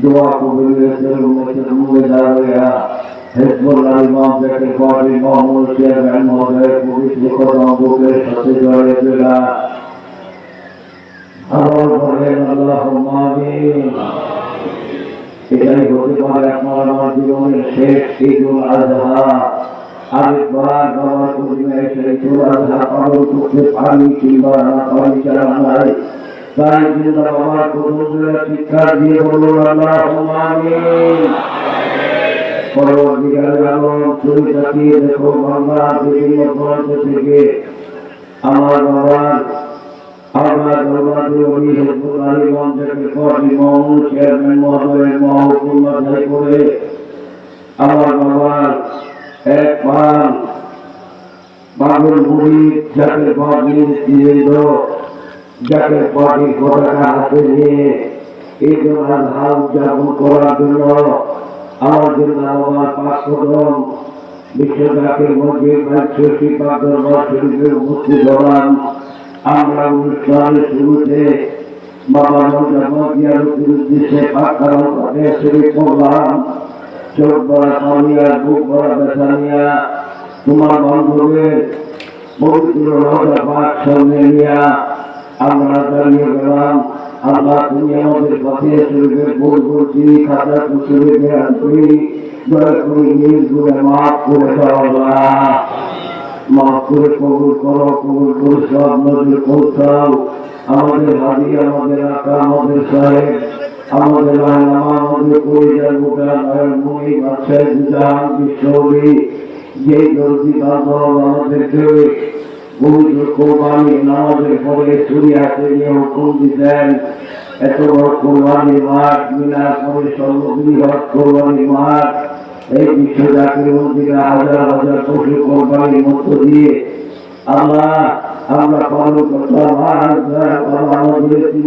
দোয়া কবুলের জন্য মজবুত দাঁড়ায়া হেজবুল্লাহ ইমাম জাকির কোয়ার ইমাম চেয়ারম্যান মহোদয় পবিত্র কদমবুকের সাথে জড়িয়ে দিলা আমার বলেন আল্লাহুম্মা আমিন। এটাই হতে পারে আপনার আমার জীবনের শেষ ঈদুল আজহা। আরেকবার বাবার পরিবারে ঈদুল আজহা পালন করতে পারি কিংবা না পারি যারা নাই। তাই জন্য বাবার কুটুম্বের শিক্ষা দিয়ে বলুন আল্লাহ মামিন পরবর্তীকালে আলম চুরি চাকিয়ে দেখো, বাংলা বিভিন্ন প্রান্ত থেকে আমার বাবার আমরা আমার বাবার এক পান বাবুল মুড়ি যাকে যাকে পার্টি পতাকা হাতে নিয়ে এই জন্য হাল উদযাপন করার জন্য আমার জন্য আমার পাঁচ কদম বিশ্বজাকের মধ্যে ষষ্ঠী পাক দরবার শরীফের উপস্থিত হলাম আমরা অনুষ্ঠানের শুরুতে বাবা মজামিয়ার উদ্দেশ্যে পাকারণ করে শরীফ করলাম। চোখ বড়া পানিয়া বুক বড়া বেসানিয়া তোমার বান্ধবের পবিত্র রোজা পাক সামনে নিয়া আমরা দাঁড়িয়ে গেলাম আল্লাহ তুমি আমাদের পথে শরীফের ভুল করছি খাতা শরীফে আনছি দয়া করে নিজ গুণে মাফ করে আল্লাহ। মাফ করে কবুল করো, কবুল করে সব নজর পৌঁছাও আমাদের হাদি আমাদের আকা, আমাদের সাহেব, আমাদের আল্লামা আমাদের পরিবার গোটা নয়ন মুনি বাদশাহ জাহান বিশ্ববি যে দর্জি বান্ধব আমাদেরকে। পবিত্র কোরবানি, নামাজের পরে চুরি হাতে নিয়ে হুকুম দিতেন এত বড় কোরবানি মাঠ মিনা করে সর্ববৃহৎ কোরবানি মাঠ। এই বিশ্ব জাতির মন্দিরে হাজার হাজার পশু কোরবানির মধ্য দিয়ে আল্লাহ আমরা পালন করতাম। আমাদের তিন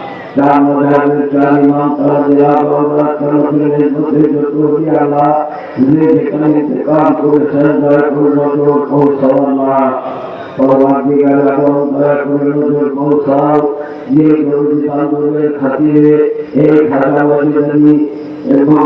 চার মজাহের চার ইমাম তারা দেয়া বাবা ফিরে পথে যত আল্লাহ যে যেখানে ইন্তেকাল করেছেন এবং